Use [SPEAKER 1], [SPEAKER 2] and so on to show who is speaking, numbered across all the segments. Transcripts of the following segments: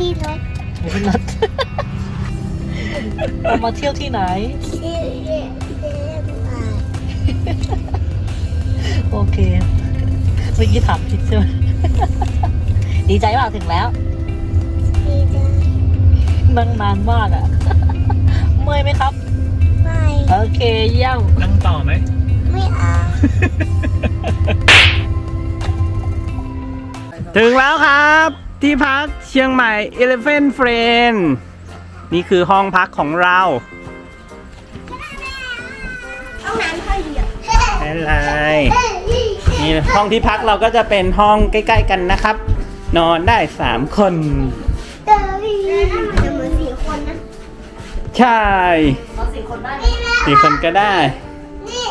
[SPEAKER 1] ที่รถ
[SPEAKER 2] ไม่ใช่นัดเรามาเที่ยวที่ไหน
[SPEAKER 1] ที่เรียนเรียนมา
[SPEAKER 2] โอเคเมื่อกี้ถามผิดใช่ไหมดีใจเปล่าถึงแล้ว
[SPEAKER 1] ที่เดิน
[SPEAKER 2] นั่งนานมากอะ่ะ เมื่อยไหมครับ
[SPEAKER 1] ไม่
[SPEAKER 2] โอเคเยี่ยม
[SPEAKER 3] นั่งต่อไหม
[SPEAKER 1] ไม่เอา
[SPEAKER 3] ถึงแล้วครับ ที่พักเชียงใหม่ Elephant Friend นี่คือห้องพักของเรา
[SPEAKER 1] ห้องน้ำค่อยเดียว
[SPEAKER 3] ไม่เป็นไรนี่ห้องที่พักเราก็จะเป็นห้องใกล้ ๆ กันนะครับ นอนได้3คน
[SPEAKER 1] เดวี่จะเหมือนสี่คนนะ
[SPEAKER 3] ใช่
[SPEAKER 2] เราสี่คนได้ไหม
[SPEAKER 3] สี่คนก็ได้
[SPEAKER 1] นี่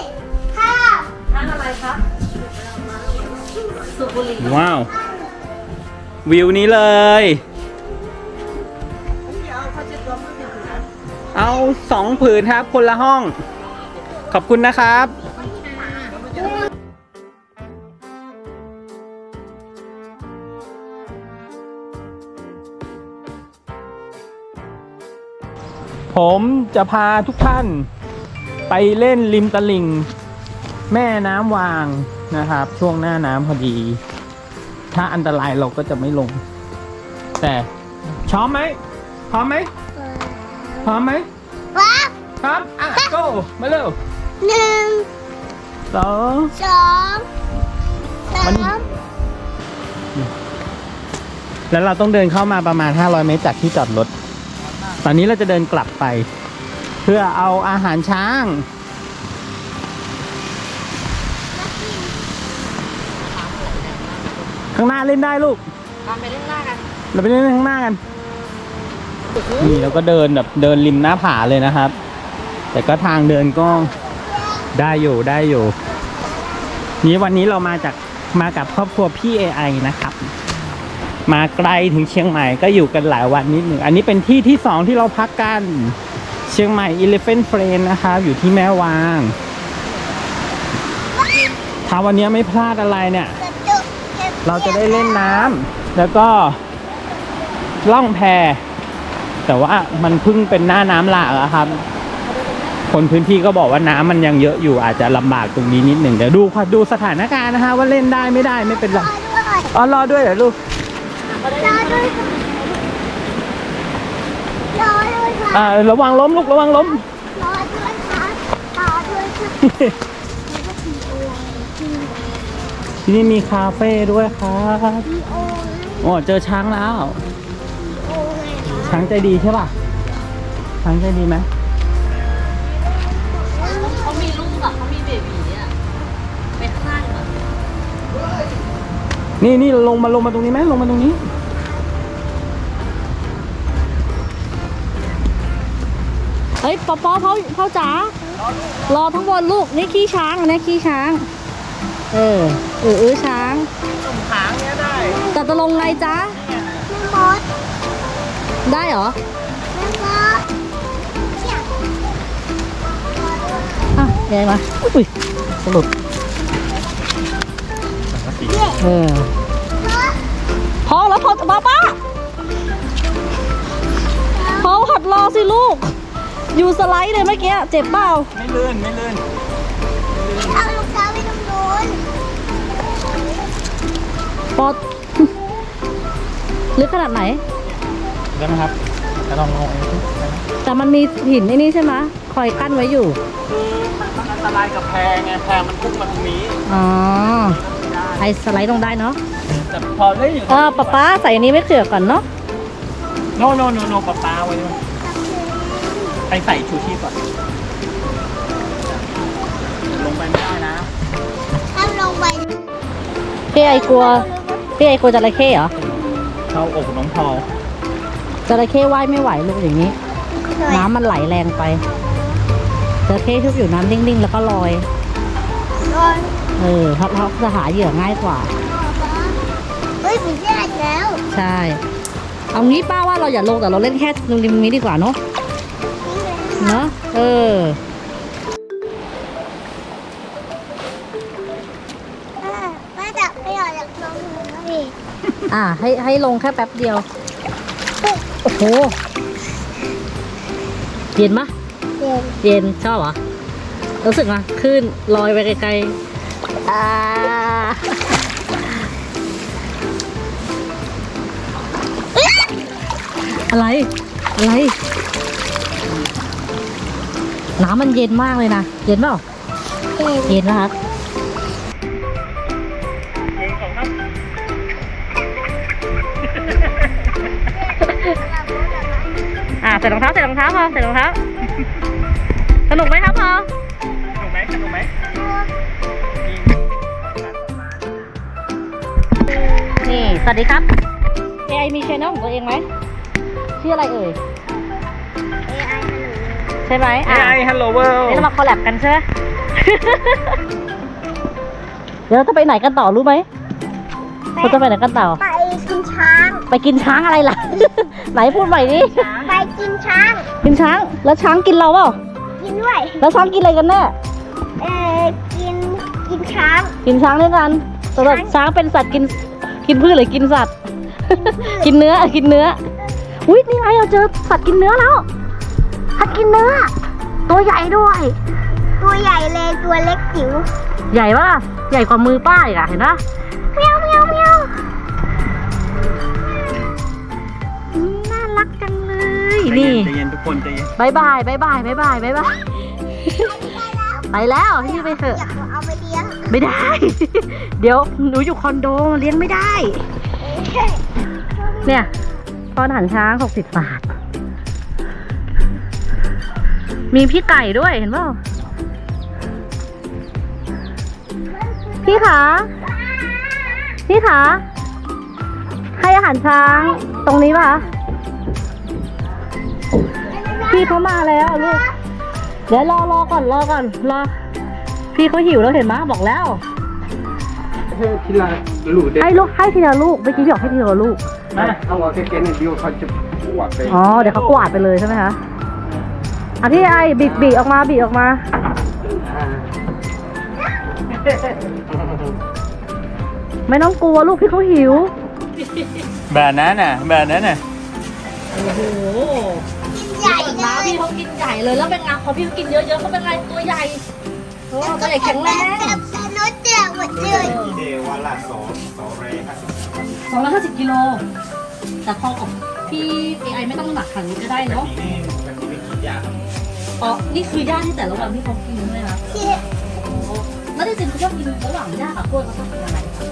[SPEAKER 1] ภาพ
[SPEAKER 2] ทานอะไรครับสุบุหรี
[SPEAKER 3] ว้าว วิวนี้เลย เอาสองผืนครับ คนละห้อง ขอบคุณนะครับผมจะพาทุกท่านไปเล่นริมตลิ่ง แม่น้ำวางนะครับ ช่วงหน้าน้ำพอดี ถ้าอันตรายเราก็จะไม่ลง แต่พร้อมไหมพร้อมไหมพร้อมไหม
[SPEAKER 1] ว้าว
[SPEAKER 3] ครับอะ go มาเร็ว
[SPEAKER 1] หนึ่ง
[SPEAKER 3] สอง
[SPEAKER 1] สองสา
[SPEAKER 3] มัน
[SPEAKER 1] ม
[SPEAKER 3] แล้วเราต้องเดินเข้ามาประมาณ 500 เมตรจากที่จอดรถ ตอนนี้เราจะเดินกลับไป เพื่อเอาอาหารช้าง ข้างหน้าเล่นได้ลูก
[SPEAKER 2] ตามไปเล่นหน้ากัน
[SPEAKER 3] เราไปเล่นข้างหน้ากัน นี่เราก็เดินแบบเดินริมหน้าผาเลยนะครับ แต่ก็ทางเดินก็ได้อยู่ได้อยู่ นี้วันนี้เรามาจากมากับครอบครัวพี่ AI นะครับ มาไกลถึงเชียงใหม่ก็อยู่กันหลายวันนิดหนึ่ง อันนี้เป็นที่ที่สองที่เราพักกัน เชียงใหม่ Elephant Friend นะครับ อยู่ที่แม่วาง ถ้าวันนี้ไม่พลาดอะไรเนี่ย
[SPEAKER 1] กระจุกก็บ
[SPEAKER 3] เราจะได้เล่นน้ำแล้วก็ล่องแพ แต่ว่ามันเพิ่งเป็นหน้าน้ำหลากอะครับ คนพื้นที่ก็บอกว่าน้ำมันยังเยอะอยู่อาจจะลำบากตรงนี้นิดหนึ่งเดี๋ยวดูค่ะดูสถานการณ์นะฮะว่าเล่นได้ไม่ได้ไม่เป็นไร
[SPEAKER 1] รอด้วย
[SPEAKER 3] อ๋อรอด้วยเหรอลูก
[SPEAKER 1] รอด้วยรอด้วยค่ะ
[SPEAKER 3] อ่าระวังล้มลูกระวังล้ม
[SPEAKER 1] รอด้วยค่ะรอด้วยค่ะแล้วก็พีโอพี
[SPEAKER 3] ที่นี่มีคาเฟ่ด้วยครับ
[SPEAKER 1] พีโอ
[SPEAKER 3] โอ้เจอช้างแล้ว
[SPEAKER 1] โอไงคะ
[SPEAKER 3] ช้างใจดีใช่ป่ะ ช้างใจดีไหม
[SPEAKER 2] เขามีลูกอะเขามีเบบีอะไปข้างหน้าดีกว่า
[SPEAKER 3] นี่นี่ลงมาลงมาตรงนี้ไหมลงมาตรงนี้
[SPEAKER 2] เฮ้ยป๊อปป๊อพ่อพ่อจ๋ารอทั้งบนลูกนี่ขี้ช้างอันนี้ขี้ช้าง เออเออเออช้าง
[SPEAKER 3] หางเนี้ยได้
[SPEAKER 2] แต่จะลงไงจ๊ะ
[SPEAKER 1] แม่มด
[SPEAKER 2] ได้เหรอ
[SPEAKER 1] แม่มดเชี่ย
[SPEAKER 2] อะยายมาอุ้ยสรุปเออพอแล้วพอป้าป้าพอหัดรอสิลูก อยู่สไลด์เลยเมื่อกี้เจ็บเปล่า
[SPEAKER 3] ไม่ลื่น ไม่ลื่น
[SPEAKER 1] ป
[SPEAKER 2] อดลึกขนาดไหน
[SPEAKER 3] ได้ไหมครับจะลองลง
[SPEAKER 2] แต่มันมีหินไอ้นี่ใช่ไหมคอยกั้นไว้อยู่
[SPEAKER 3] มันอันตรายกับแพไงแพมันพุ่งมาตรงนี้
[SPEAKER 2] อ๋อไอสไลด์ลงได้เนาะ
[SPEAKER 3] แต่พอได้อยู่
[SPEAKER 2] เออป๊าป๊าใส่อันนี้ไม่เกลือก่อนเนาะ
[SPEAKER 3] โนโนโนโนปลาปลาไว้ด้วยไปใส่ชูชีพก่อนลงไปไม่ได้นะ
[SPEAKER 1] ถ้าลงไป
[SPEAKER 2] พี่ไอกลัว พี่ไอกลัวจระเข้เหรอ
[SPEAKER 3] เข้าอกน้องพอล
[SPEAKER 2] จระเข้ว่ายไม่ไหวลูกอย่างนี้ น้ำมันไหลแรงไปจระเข้ทุกอยู่น้ำนิ่งๆ แล้วก็ลอย
[SPEAKER 1] นอน
[SPEAKER 2] เออเพราะเพราะจะหาเหยื่อง่ายกว่า
[SPEAKER 1] เฮ้ยผมแยกแล้ว
[SPEAKER 2] ใช่ เอางี้ป้าว่าเราอย่าลงแต่เราเล่นแค่ตรงนี้ดีกว่าเนาะ เนาะเออ
[SPEAKER 1] อยากลงเลย
[SPEAKER 2] อ่า ให้ให้ลงแค่แป๊บเดียว
[SPEAKER 1] ก็
[SPEAKER 2] โอ้โห เย็นมะ
[SPEAKER 1] เย็น
[SPEAKER 2] เย็นชอบเหรอ รู้สึกมาขึ้นลอยไปไกลๆอ่าอะไร อะไร น้ำมันเย็นมากเลยนะ เย็นเปล่า
[SPEAKER 1] เย็น
[SPEAKER 2] เย็นนะครับ อ่าใส่รองเท้าใส่รองเท้าพอใส่รองเท้า สนุกไหมครับพอ
[SPEAKER 3] สนุกไหมสนุกไหม
[SPEAKER 2] นี่ สวัสดีครับ AI มีช anel ของตัวเองไหมชื่ออะไรเอ่ย
[SPEAKER 1] เอไอฮัลโหล
[SPEAKER 2] ใช่ไหมอะ
[SPEAKER 3] AI Hello
[SPEAKER 2] นี่
[SPEAKER 3] World
[SPEAKER 2] เรามาคอลแลบกันใช่ไหม เดี๋ยวเราจะไปไหนกันต่อรู้ไหมเราจะไปไหนกันต่อ
[SPEAKER 1] ไป กินช้าง
[SPEAKER 2] ไปกินช้างอะไรล่ะ ไหนพูดใหม่ดิ
[SPEAKER 1] ไปกินช้าง
[SPEAKER 2] กินช้างแล้วช้างกินเราเปล่า
[SPEAKER 1] กินด้วย
[SPEAKER 2] แล้วช้างกินอะไรกันแน่
[SPEAKER 1] เออกินกินช้าง
[SPEAKER 2] กินช้างด้วยกันสำหรับช้างเป็นสัตว์กินกินพืชหรือกินสัตว์ กินเนื้อกินเนื้ออุ้ยนี่ไงเราเจอสัตว์กินเนื้อแล้วสัตว์กินเนื้อ ตัวใหญ่ด้วย
[SPEAKER 1] ตัวใหญ่เลยตัวเล็กจิ๋ว
[SPEAKER 2] ใหญ่ปะล่ะใหญ่กว่ามือป้าอีกอะเห็นปะ นี่
[SPEAKER 3] ใจเย็นทุกคนใจเย็น
[SPEAKER 2] บายบายบายบายบายบายบายบายไปแล้วพี่ไปเถอะ
[SPEAKER 1] อยากเอาไปเลี้ยง
[SPEAKER 2] ไม่ได้ เดี๋ยวหนูอยู่คอนโดเลี้ยงไม่ได้ เนี่ยพออาหารช้างหกสิบบาท มีพี่ไก่ด้วยเห็นเปล่าพี่ขาพี่ขาให้อาหารช้างตรงนี้ป่ะ พี่เขามาแล้วลูก เดี๋ยวรอรอก่อนรอก่อนรอ พี่เขาหิวแล้วเห็นไหมบอกแล้ว
[SPEAKER 4] ทีละลูกเด็ก
[SPEAKER 2] ให้ลูกให้ทีละลูกเมื่อกี้พี่บอกให้ทีละลูก
[SPEAKER 3] มา
[SPEAKER 4] เอาเอาแค่แกนเดียวเขาจะปวดไป
[SPEAKER 2] อ๋อเดี๋ยวเขากวาดไปเลยใช่ไหมคะอะพี่ไอบีบบีบออกมาบีบออกมาไม่ต้องกลัวลูกพี่เขาหิว
[SPEAKER 3] แบบนั้นน่ะแบบนั้นน่ะ
[SPEAKER 2] โอ้โห
[SPEAKER 1] ใหญ่เล
[SPEAKER 2] น้ายพี่เขากินใหญ่เลย แล้วเป็นไงพอพี่เขากินเยอะๆเขาเป็นไงตัวใหญ่โอ้ตัวใหญ่แข็งแรง
[SPEAKER 1] แต่แต่รถเจ๋อหมดเลย
[SPEAKER 4] เดวันละสองสองเรย์ครับ
[SPEAKER 2] สองร้อยห้าสิบกิโล แต่พอกับพี่เอไอไม่ต้องหนักขนาดนี้ก็ได้เนาะ
[SPEAKER 4] ทีนี้มันมีไม่กี่อย่าง
[SPEAKER 2] อ๋อ นี่คือย่าที่แต่ละวันที่เขากินเลยนะ
[SPEAKER 1] ที่
[SPEAKER 2] แล้วจริงๆเขาชอบกินระหว่างย่ากับกล้วยเขาชอบกินอะไรคะ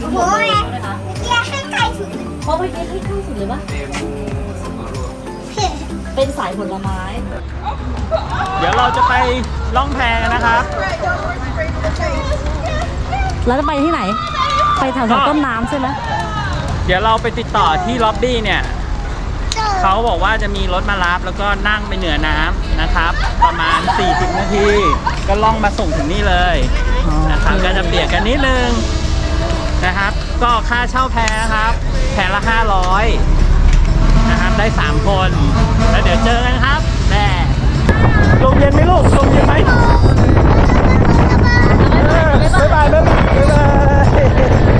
[SPEAKER 1] โอ้โห
[SPEAKER 2] ใช่ไหมคะ
[SPEAKER 1] เมื่อกี้ให้ไก่สุด
[SPEAKER 2] เพราะไปกินให้ข้าวสุดเลยปะ
[SPEAKER 4] เดมูสมรวม
[SPEAKER 2] เป็นสายผลไม้
[SPEAKER 3] เดี๋ยวเราจะไปล่องแพกันนะครับ
[SPEAKER 2] แล้วจะไปที่ไหน ไปแถวๆต้นน้ำใช่ไหม
[SPEAKER 3] เดี๋ยวเราไปติดต่อที่ล็อบบี้เนี่ยเขาบอกว่าจะมีรถมารับแล้วก็นั่งไปเหนือน้ำนะครับ ประมาณ 40 นาที ก็ล่องมาส่งถึงนี่เลยนะครับก็จะเบียดกันนิดนึงนะครับ ก็ค่าเช่าแพครับ แพละ 500นะครับได้ 3 คน แล้วเดี๋ยวเจอกันครับแม่ลมเย็นไหมลูกลมเย็นไหมเออบ๊ายบายบ๊ายบายบ๊ายบาย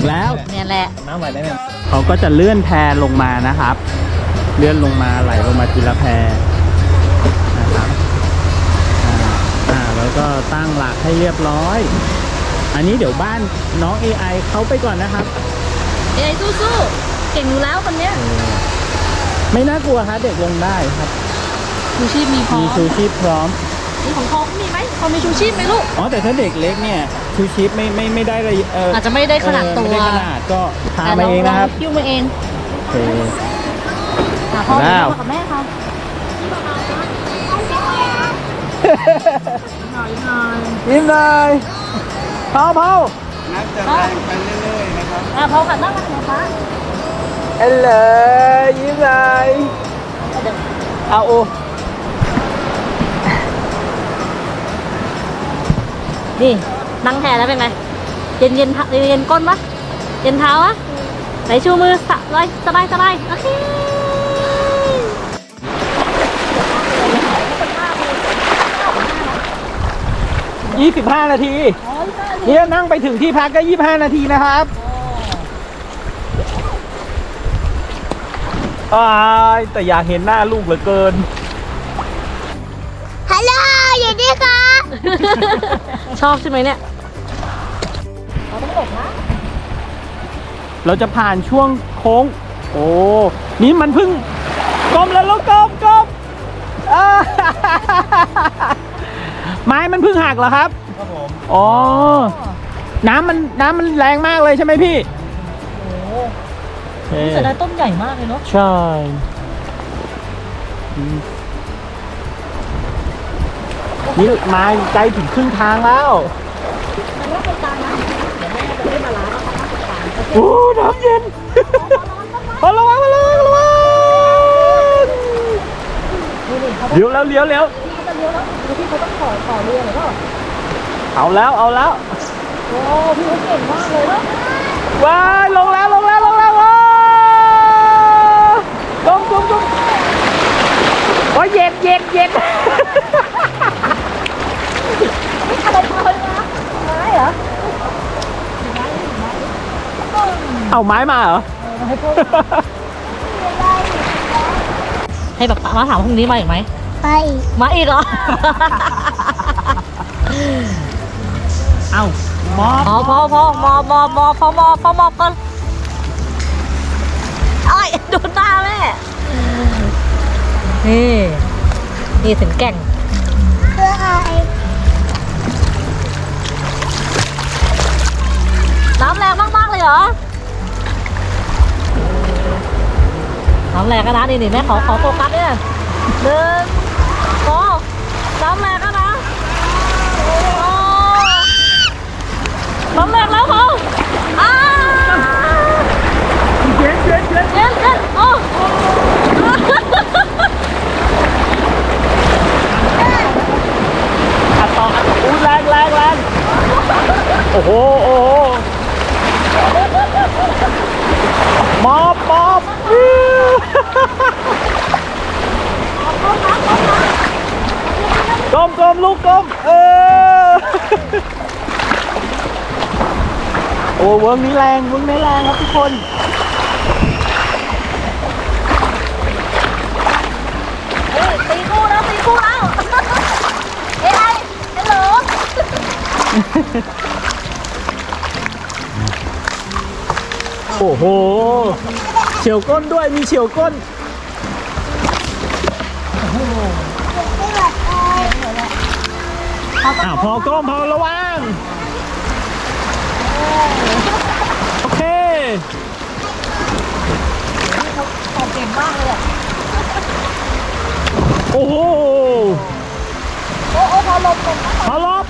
[SPEAKER 3] ถึงแล้ว
[SPEAKER 2] เนี่ยแหละ
[SPEAKER 3] น้ำไหวได้ไหมเขาก็จะเลื่อนแพลงมานะครับ เลื่อนลงมาไหลลงมาทีละแพนะครับอ่าอ่าแล้วก็ตั้งหลักให้เรียบร้อย อันนี้เดี๋ยวบ้านน้อง AI เขาไปก่อนนะครับ
[SPEAKER 2] เอ้ยสู้ๆเก่งอยู่แล้วคนเนี้ย
[SPEAKER 3] เออไม่น่ากลัวครับเด็กลงได้ครับ
[SPEAKER 2] ชูชีพมีพร้อ
[SPEAKER 3] มี
[SPEAKER 2] ม
[SPEAKER 3] ชูชีพพร้อม
[SPEAKER 2] นี่ของเขามีไหมเขามีชูชีพไหมลูก
[SPEAKER 3] อ๋อแต่ถ้าเด็กเล็กเนี่ย ชูชีพไม่ไม่ไม่ได้ระยเอา
[SPEAKER 2] จจะไม่ได้ขนาดตัว
[SPEAKER 3] เออไม่ได้ขนาดก็พามาเองนะครับ
[SPEAKER 2] คิ้วมาเอง
[SPEAKER 3] โอเค
[SPEAKER 2] หาพ่อ
[SPEAKER 3] แล้ว
[SPEAKER 2] มากับแม่เขา
[SPEAKER 3] ยิ้มเลยเผาเผา
[SPEAKER 4] น้ำจะแรงไปเรื่อยๆนะครับ
[SPEAKER 2] อะพ่อขันนั่งกันนะคะ
[SPEAKER 3] เอลเลยยิ้มเลยเอาโอ
[SPEAKER 2] นี่ นั่งแทนแล้วเป็นไง เย็นเย็นเท้าเย็นก้นปะเย็นเท้าอะไหนชูมือสบายสบายสบายโอเค
[SPEAKER 3] ยี่สิบห้านาทีเนี่ยนั่งไปถึงที่พักก็ยี่สิบห้านาทีนะครับอ้ายแต่อยากเห็นหน้าลูกเหลือเกิน
[SPEAKER 1] ฮัลโหลอยู่นี่ค่ะ
[SPEAKER 2] ชอบใช่ไหมเนี่ย
[SPEAKER 3] เราจะผ่านช่วงโค้ง โอ้ นี่มันเพิ่งกลมแล้วลูกกลมกลมอ่าไม้มันเพิ่งหักเหรอครับ
[SPEAKER 4] ครับผม
[SPEAKER 3] อ๋อ น้ำมันน้ำมันแรงมากเลยใช่ไหมพี่
[SPEAKER 2] โอ้
[SPEAKER 3] เอ๊ะ
[SPEAKER 2] เสียดายต้นใหญ่มากเลยเนาะ
[SPEAKER 3] ใช่อืมนี่มาไกลถึงครึ่งทางแล้ว โอ้น้ำเย็นพอระวังระวังระวัง
[SPEAKER 2] นี่นี่เลี้
[SPEAKER 3] ยวแล้วเลี้ยวแล้ว
[SPEAKER 2] พี่เขาจะเลี้ยวแล้วดูพี่เขาต้องขอขอเรือหน่อ
[SPEAKER 3] เอาแล้วเอาแล้ว
[SPEAKER 2] โอ้พี่เขาเก่งมากเลยเนาะ
[SPEAKER 3] ว้ายลงแล้วลงแล้วลงแล้วว้าลงลงลงโอ้ยเย็นเย็นเย็น
[SPEAKER 2] อะไรมาเลยนะไม้เหรอ
[SPEAKER 3] เอาไม้มาเหรอ
[SPEAKER 2] ให้พวกให้แบบมาถามพรุ่งนี้มาอีกไหม
[SPEAKER 1] ไป
[SPEAKER 2] มาอีกเหรอ
[SPEAKER 3] เอามอบ
[SPEAKER 2] พอพอพอมอบมอบมอบพอมอบพอมอบก่อนเอ้ยโดนหน้าแม่ นี่ นี่ถึงแก่ง
[SPEAKER 1] เพื่ออะไร
[SPEAKER 2] น้ำแรงมาก ๆ เลยเหรอ น้ำแรงก็นะนี่นี่แม่ขอขอโฟกัสเนี่ยหนึ่งสองน้ำแรงก็นะโอ้น้ำแรงแล้วเขาอ้า
[SPEAKER 3] เย็นเย็นเย็น
[SPEAKER 2] เย็นเย็นโอ้
[SPEAKER 3] อัดต่ออัดต่ออู้แรงแรงแรงโอ้โหโอ้โหมอบ มอบอื้อกลมกลมลูกกลมเออโอ้เวิร์กนี้แรงเวิร์กนี้แรงครับทุกคน
[SPEAKER 2] เฮ้ยตีคู่แล้วตีคู่แล้วเอ้ยฮัลโหล
[SPEAKER 3] โอ้โห เฉียวก้นด้วยมีเฉียวก้นอ่าพอก้มพอระวังโอเค
[SPEAKER 2] ตอบเก่งมากเลยอะ
[SPEAKER 3] โอ้โห
[SPEAKER 2] โอ้โอ้พอลมลมนะ
[SPEAKER 3] พอลบ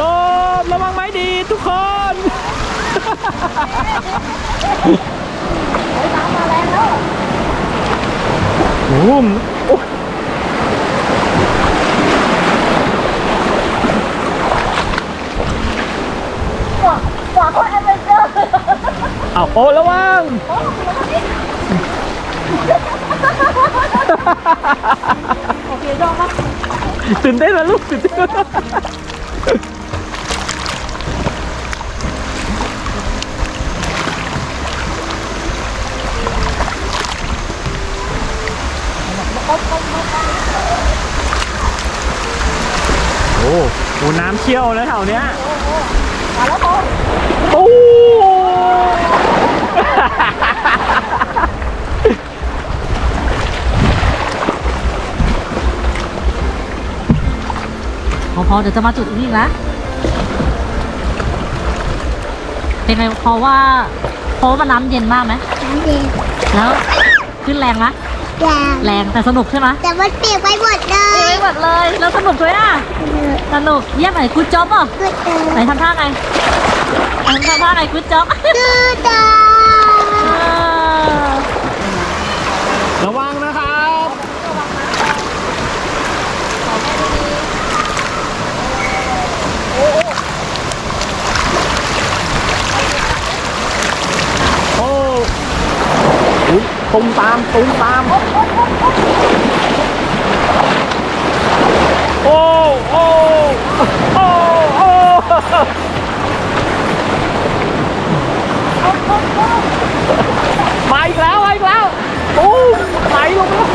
[SPEAKER 3] ลบระวังไม้ดีทุกคน
[SPEAKER 2] เฮ้ย น้ำมาแรงแล้ว
[SPEAKER 3] โอ้โหโอ้
[SPEAKER 2] ขวาขวาคนแอดเวนเจอร์
[SPEAKER 3] เอาโอ้ระวัง
[SPEAKER 2] โอเคยอมมาก
[SPEAKER 3] ตื่นเต้นนะลูกตื่นเต้น โอ้น้ำเชี่ยวนะแถวเนี้ย
[SPEAKER 2] มาแล้วครั
[SPEAKER 3] โอ้
[SPEAKER 2] พอเดี๋ยวจะมาจุดนี้ละเป็นไงเพราะว่าเพราะว่าน้ำเย็นมากไหม
[SPEAKER 1] น้ำเย็น
[SPEAKER 2] แล้วขึ้นแรงไหม
[SPEAKER 1] แรง
[SPEAKER 2] แรงแต่สนุกใช่ไหม
[SPEAKER 1] แต่มันเปียกไปหมดเล
[SPEAKER 2] เอ้
[SPEAKER 1] ย
[SPEAKER 2] ยหมดเลยแล้วสนุกด้วยอะสนุกเยี่ยมไหนกูจ๊อบอะ
[SPEAKER 1] กูเจอ
[SPEAKER 2] ไหนทำท่าไงทำท่าไงกูจ๊อบ
[SPEAKER 1] กูเจอ
[SPEAKER 3] ระวังนะครับ โอ้อุ๊ย ตุ้มตามตุ้มตาม โอ้ โอ้ โอ้ โอ้ มาอีกแล้วมาอีกแล้วตู้มไหลลงไปแล้ว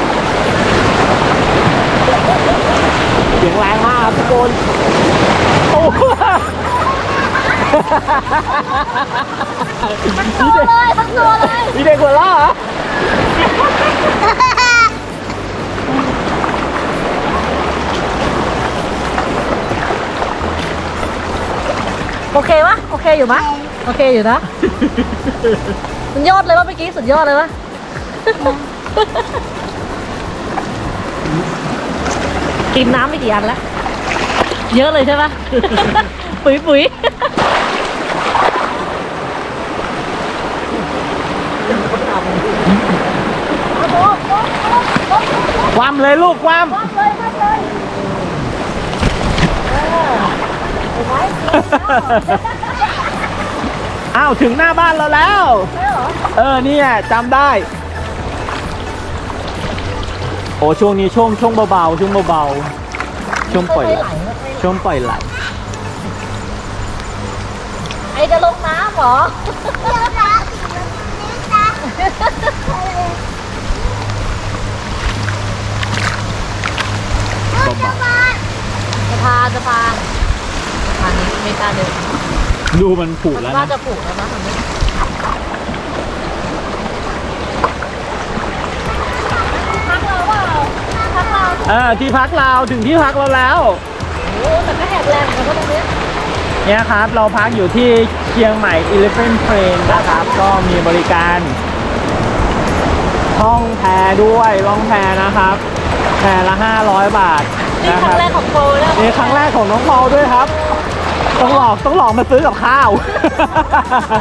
[SPEAKER 3] เสียงแรงมากครับทุกคนโอ้โห
[SPEAKER 2] ตัวเลยทั้งตัวเลย
[SPEAKER 3] มีเด็กหัวเราะเหรอ
[SPEAKER 2] โอเควะโอเคอยู่มะโอเคอยู่นะ สุดยอดเลยวะเมื่อกี้สุดยอดเลยวะกินน้ำไม่กี่อันแล้ว เยอะเลยใช่ปะปุ๋ยปุ๋ย
[SPEAKER 3] ความเลยลูกความ อ้าวถึงหน้าบ้านเราแล้ว เออเนี่ยจำได้ โอ้ช่วงนี้ช่วงช่วงเบาๆช่วงเบาๆช่วงปล่อยไหลช่วงปล่อยไหล
[SPEAKER 2] ไอจะลงน้ำเหรอ
[SPEAKER 1] เดี๋ยวนะนี่นะกูจะมา
[SPEAKER 2] จะพาจะพา พานี้ไม่กล้าเดิน
[SPEAKER 3] ดูมันผูกแล้ว
[SPEAKER 2] น่า
[SPEAKER 3] นะ
[SPEAKER 2] จะผูกแล้วนะตรงนี้พักเราเปล่าพักเรา
[SPEAKER 3] เออที่พักเราถึงที่พักเราแล้ว
[SPEAKER 2] โอ้แต่ก็แหบแรงเหมือนกันนะตรงนี้
[SPEAKER 3] เนี่ยครับเราพักอยู่ที่เชียงใหม่ Elephant Train นะครับ ก็มีบริการห้องแพด้วยล่องแพนะครับ แพละ 500 บาท
[SPEAKER 2] นี่
[SPEAKER 3] นะ
[SPEAKER 2] ค
[SPEAKER 3] ค
[SPEAKER 2] รั้
[SPEAKER 3] รั
[SPEAKER 2] ง
[SPEAKER 3] บ
[SPEAKER 2] แรกของโปรแล้ว
[SPEAKER 3] นี่ครั้งแรกของน้องพอลด้วยครับ ต้องหลอกต้องหลอกมาซื้อกับข้าว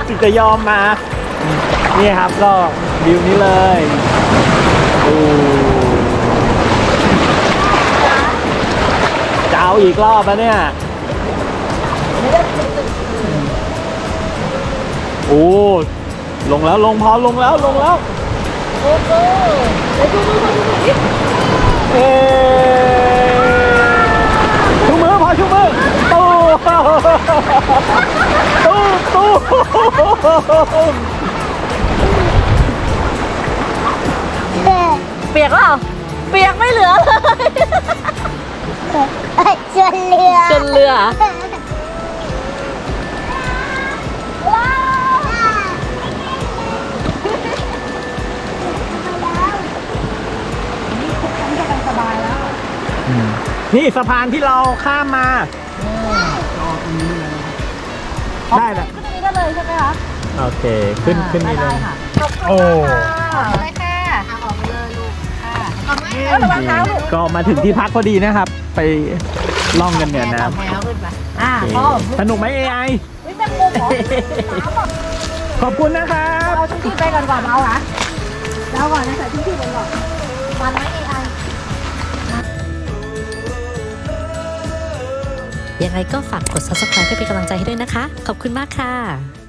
[SPEAKER 3] ถึงจะยอมมา นี่ครับก็วิวนี้เลยโอ้จะเอาอีกรอบแล้วเนี่ยโอ้ลงแล้วลงพอลงแล้วลงแล้ว
[SPEAKER 2] โอ้โหเดี๋ยวดูดูดูดูดิ
[SPEAKER 3] เอ้ชูมือพอชูมือตู้ ตู้ตู้
[SPEAKER 1] เปี
[SPEAKER 2] ยกเปล่าเปียกไม่เหลือเลย
[SPEAKER 1] ชนเรือ
[SPEAKER 2] จนเรือ
[SPEAKER 1] ว้าว
[SPEAKER 3] นี่สะพานที่เราข้ามมา ได้แหละ
[SPEAKER 2] ขึ้นตรงนี้ได้เลยใช่ไหมคะ
[SPEAKER 3] โอเค ขึ้นขึ้นนี่เลย
[SPEAKER 2] ค่ะ
[SPEAKER 3] โอ้
[SPEAKER 2] เลยค่ะเอาออกไปเลยลูกค่ะเอาระวังเท้าลูก
[SPEAKER 3] ก็มาถึงที่พักพอดีนะครับ ไปล่องกันเหนือน้
[SPEAKER 2] แมวขึ้นไปอ่าำพ่อ
[SPEAKER 3] สนุกไหม AI
[SPEAKER 2] วิเป็นมุมเหรอ
[SPEAKER 3] ขอบคุณนะครับ
[SPEAKER 2] เอาชุดที่ไปก่อนก่อนเอาเหรอเอาก่อนนะใส่ชุดที่ไปก่อนมันไหมไอ
[SPEAKER 5] ยังไงก็ฝากกด subscribe เพื่อเป็นกำลังใจให้ด้วยนะคะ ขอบคุณมากค่ะ